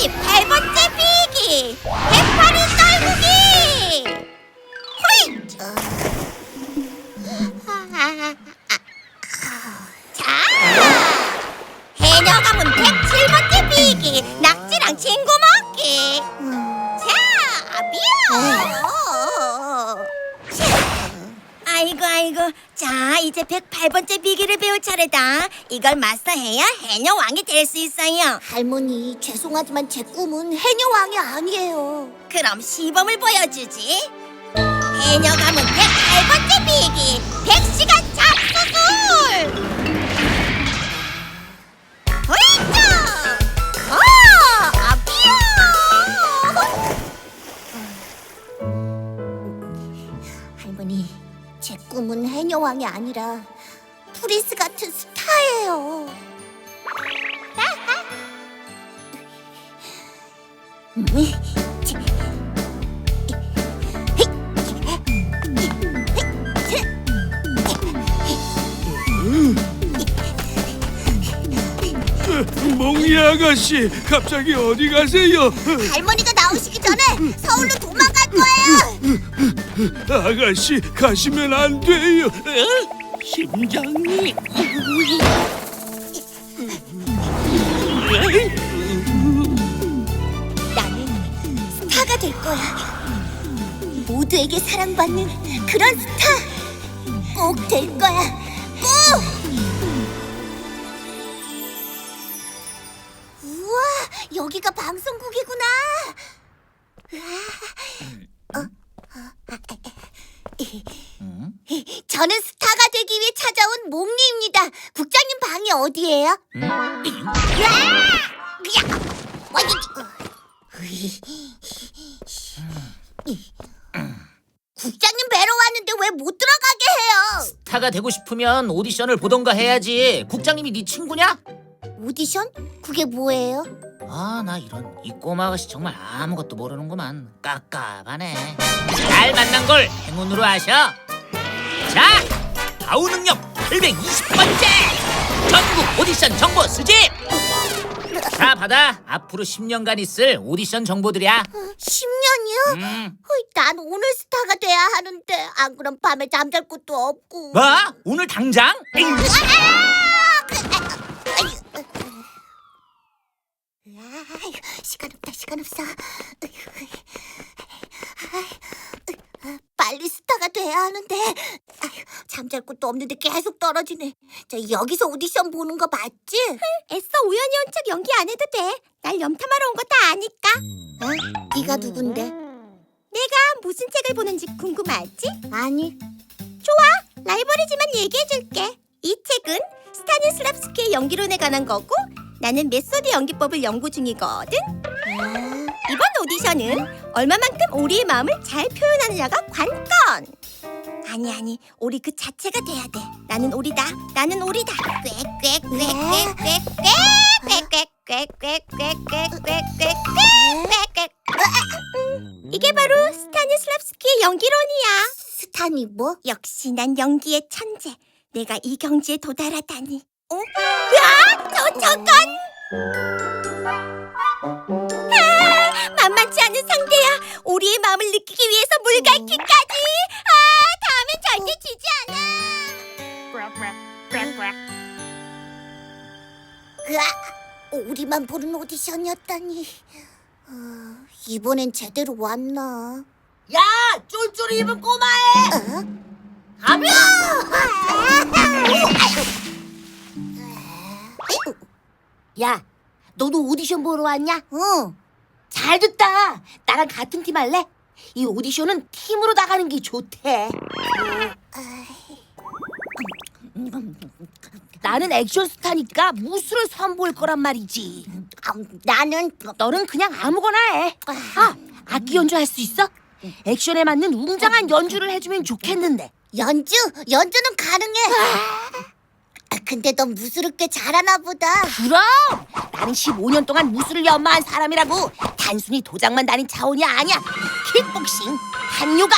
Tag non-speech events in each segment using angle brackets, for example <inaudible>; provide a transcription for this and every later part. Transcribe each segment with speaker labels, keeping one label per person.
Speaker 1: Спасибо.
Speaker 2: 이제 108번째 비기를 배울 차례다. 이걸 마스터해야 해녀 왕이 될 수 있어요.
Speaker 1: 할머니 죄송하지만 제 꿈은 해녀 왕이 아니에요.
Speaker 2: 그럼 시범을 보여주지. 해녀 가
Speaker 1: 아니라 프리스 같은 스타예요.
Speaker 3: 몽이 아가씨, 갑자기 어디 가세요?
Speaker 1: 할머니가 나오시기 전에 서울로.
Speaker 3: 아가씨, 가시면 안 돼요.
Speaker 4: 심장이
Speaker 1: 나는 스타가 될 거야. 모두에게 사랑받는 그런 스타 꼭 될 거야. 꼭. 우와, 여기가 방송국이구나. 우와. 어? 어? 저는 스타가 되기 위해 찾아온 몽리입니다. 국장님 방이 어디예요? 국장님 뵈러 왔는데 왜 못 들어가게 해요?
Speaker 4: 타가 되고 싶으면 오디션을 보던가 해야지. 국장님이 네 친구냐?
Speaker 1: 오디션? 그게 뭐예요?
Speaker 4: 아, 나 이런 이 꼬마 아가씨 정말 아무것도 모르는구만. 깝깝하네. 잘 만난 걸 행운으로 아셔. 자, 가우 능력 820번째 전국 오디션 정보 수집. 자, 받아. 앞으로 10년간 있을 오디션 정보들이야.
Speaker 1: 10년이요?
Speaker 4: 음.
Speaker 1: 난 오늘 스타가 돼야 하는데 안 그럼 밤에 잠잘 곳도 없고
Speaker 4: 뭐? 오늘 당장? 에이,
Speaker 1: 아휴, 시간 없다 시간 없어 빨리 스타가 돼야 하는데 잠잘 곳도 없는데 계속 떨어지네 저 여기서 오디션 보는 거 맞지?
Speaker 2: 애써 우연히 온 척 연기 안 해도 돼 날 염탐하러 온 거 다 아니까
Speaker 1: 어? 네가 누군데?
Speaker 2: 내가 무슨 책을 보는지 궁금하지?
Speaker 1: 아니
Speaker 2: 라이벌이지만 얘기해줄게. 이 책은 스타니슬랍스키의 연기론에 관한 거고 나는 메소드 연기법을 연구 중이거든. 이번 오디션은 얼마만큼 오리의 마음을 잘 표현하느냐가 관건. 아니 아니 오리 그 자체가 돼야 돼 나는 오리다 나는 오리다 꽥꽥 꽥꽥 꽥꽥 꽥꽥 꽥꽥 꽥꽥 꽥꽥 꽥꽥 꽥꽥 꽥꽥 꽥꽥 꽥 이게 바로 스타뉴 슬랩스키의 연기론이야
Speaker 1: 스타뉴 뭐
Speaker 2: 역시 난 연기의 천재 내가 이 경지에 도달하다니 오야저 저건 허 만만치 않은 상태야 우리의 마음을 느끼기 위해서 물갈퀴까지. 다음엔 절대 지지 않아.
Speaker 1: 으아, 우리만 보는 오디션이었다니 어, 이번엔 제대로 왔나?
Speaker 5: 야, 쫄쫄이 입은 꼬마애.
Speaker 1: 어?
Speaker 5: 가면. 야, 너도 오디션 보러 왔냐?
Speaker 1: 응
Speaker 5: 잘 됐다. 나랑 같은 팀 할래? 이 오디션은 팀으로 나가는 게 좋대. 나는 액션 스타니까 무술을 선보일 거란 말이지.
Speaker 1: 아, 나는
Speaker 5: 너는 그냥 아무거나 해. 아, 악기 연주할 수 있어? 액션에 맞는 웅장한 연주를 해주면 좋겠는데.
Speaker 1: 연주 연주는 가능해 근데 넌 무술을 꽤 잘하나 보다.
Speaker 5: 그럼! 나는 15년 동안 무술을 연마한 사람이라고 단순히 도장만 다닌 차원이 아니야. 킥복싱, 한요가,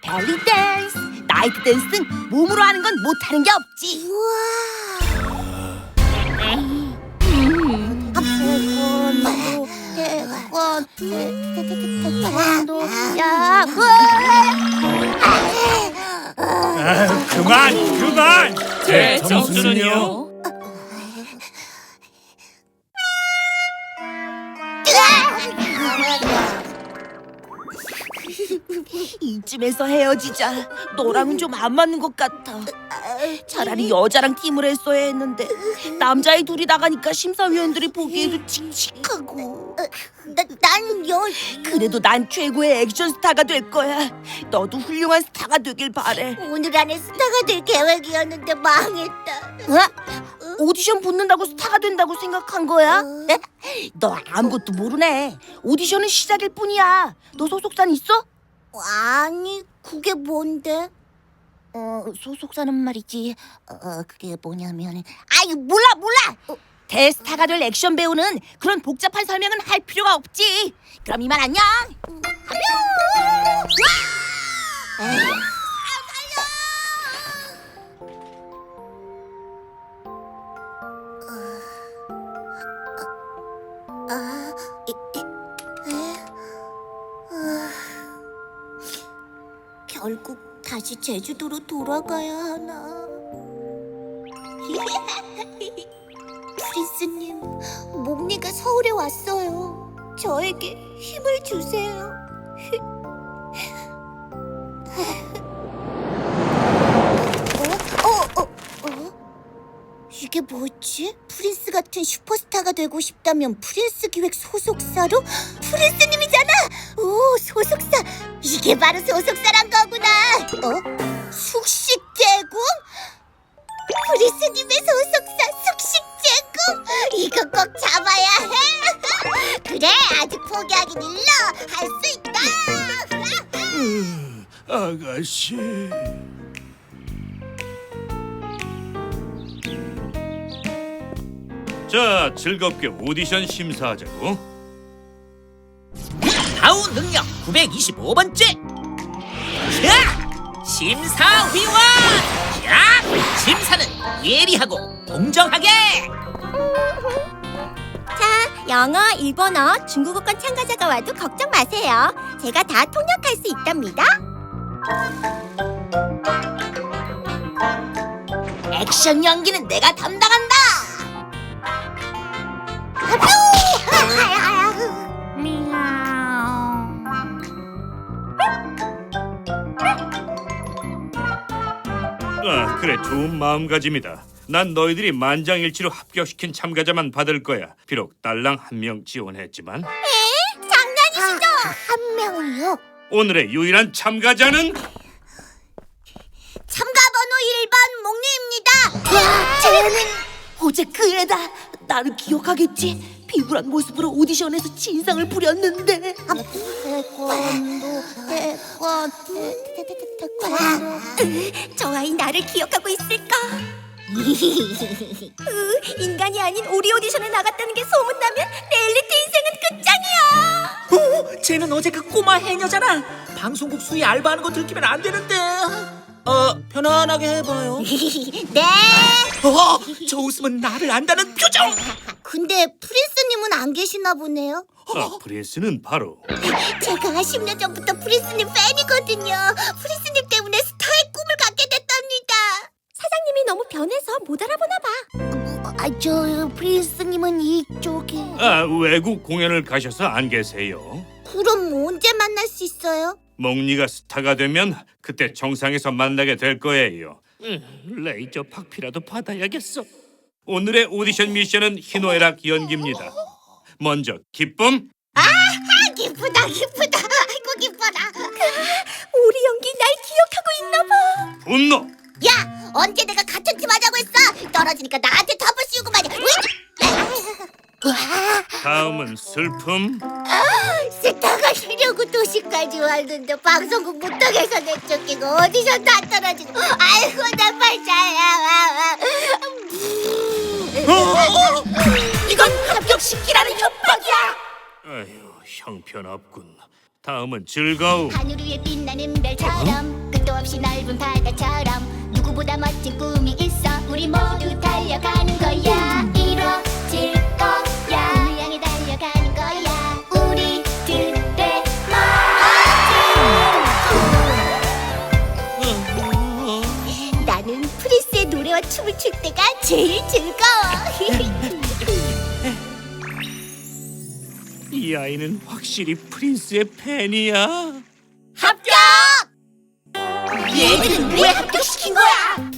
Speaker 5: 벨리 댄스, 나이트 댄스 등 몸으로 하는 건 못하는 게 없지.
Speaker 1: 태권,
Speaker 3: 제 점수는요?
Speaker 5: 이쯤에서 헤어지자 너랑은 좀 안 맞는 것 같아 차라리 여자랑 팀을 했어야 했는데 남자애 둘이 나가니까 심사위원들이 보기에도 칙칙하고
Speaker 1: 나, 나는 여,
Speaker 5: 그래도 난 최고의 액션 스타가 될 거야 너도 훌륭한 스타가 되길 바래
Speaker 1: 오늘 안에 스타가 될 계획이었는데 망했다.
Speaker 5: 어? 오디션 붙는다고 스타가 된다고 생각한 거야?
Speaker 1: 어.
Speaker 5: 너 아무것도 모르네. 오디션은 시작일 뿐이야. 너 소속사는 있어?
Speaker 1: 아니, 그게 뭔데?
Speaker 5: 어, 소속사는 말이지. 어, 그게 뭐냐면 아이 몰라 몰라. 어, 대스타가 될 액션 배우는 그런 복잡한 설명은 할 필요가 없지. 그럼 이만 안녕.
Speaker 1: 제주도로 돌아가야 하나? <laughs> 프린스님, 목니가 서울에 왔어요. 저에게 힘을 주세요. <laughs> 어? 어? 어? 어? 이게 뭐지? 프린스 같은 슈퍼스타가 되고 싶다면 프린스 기획 소속사로? 프린스님이잖아! 오, 소속사! 이게 바로 소속사란 거구나! 어? 숙식 제공? 프린스님의 소속사 숙식 제공! 이거 꼭 잡아야 해! <laughs> 그래, 아직 포기하긴 일러! 할 수 있다! <laughs>
Speaker 3: 아가씨. 자, 즐겁게 오디션 심사하자고.
Speaker 4: 다우 능력 925번째. 야! 심사위원. 야! 심사는 예리하고 공정하게. <laughs>
Speaker 2: 자, 영어, 일본어, 중국어권 참가자가 와도 걱정 마세요. 제가 다 통역할 수 있답니다.
Speaker 5: 액션 연기는 내가 담당한다.
Speaker 3: 아, 그래 좋은 마음가짐이다. 난 너희들이 만장일치로 합격시킨 참가자만 받을 거야. 비록 딸랑 한 명 지원했지만
Speaker 1: 장난이시죠? 한 명을요?
Speaker 3: 오늘의 유일한 참가자는
Speaker 1: 참가 번호 1번 목리입니다. 쟤는
Speaker 5: 어제 그 애다. 나를 기억하겠지? 비굴한 모습으로 오디션에서 진상을 부렸는데.
Speaker 1: 태권도 태권 태- 태- 태- 태권도
Speaker 2: 저 아이 나를 기억하고 있을까? 으, 인간이 아닌 우리 오디션에 나갔다는 게 소문나면 내 엘리트 인생은 끝장이야.
Speaker 4: 쟤는 어제 그 꼬마 해녀잖아. 방송국 수위 알바하는 거 들키면 안 되는데. 어, 편안하게 해봐요. <laughs>
Speaker 1: 네.
Speaker 4: 어, 저 웃음은 나를 안다는 표정.
Speaker 1: 근데 프린스님은 안 계시나 보네요.
Speaker 3: 아, 프린스는 바로
Speaker 1: 제가 10년 전부터 프린스님 팬이거든요. 프린스님 때문에 스타의 꿈을 갖게 됐답니다.
Speaker 2: 사장님이 너무 변해서 못 알아보나 봐.
Speaker 1: 아, 저 프린스님은 이쪽에.
Speaker 3: 아, 외국 공연을 가셔서 안 계세요.
Speaker 1: 그럼 언제 만날 수 있어요?
Speaker 3: 몽니가 스타가 되면 그때 정상에서 만나게 될 거예요. 음, 레이저 박피라도 받아야겠어. 오늘의 오디션 미션은 희노애락 연기입니다. 먼저 기쁨,
Speaker 1: 아, 기쁘다, 기쁘다. 아이고 기뻐라.
Speaker 2: 우리 연기 날 기억하고 있나 봐.
Speaker 3: 분노,
Speaker 1: 야, 언제 내가 같은 팀 하자고 했어? 떨어지니까 나한테 탑을 씌우고 말이야.
Speaker 3: 다음은 슬픔,
Speaker 1: 스타가 되려고 도시까지 왔는데 방송국 못하게서 내쫓기고 오디션도 안 떨어지고 아이고 나 팔자야
Speaker 5: 합격시키라는 협박이야.
Speaker 3: 아휴, 형편없군. 다음은 즐거움.
Speaker 1: 하늘 위에 빛나는 별처럼 끝도 없이 넓은 바다처럼 누구보다 멋진 꿈이 있어 우리 모두 달려가는 거야 이뤄질 거야 꿈을 향해 달려가는 거야 우리들의 멋진 나는 프리스의 노래와 춤을 출 때가 제일 즐거워
Speaker 3: 이 아이는 확실히 프린스의 팬이야.
Speaker 1: 합격! 얘들은 왜 합격시킨 거야?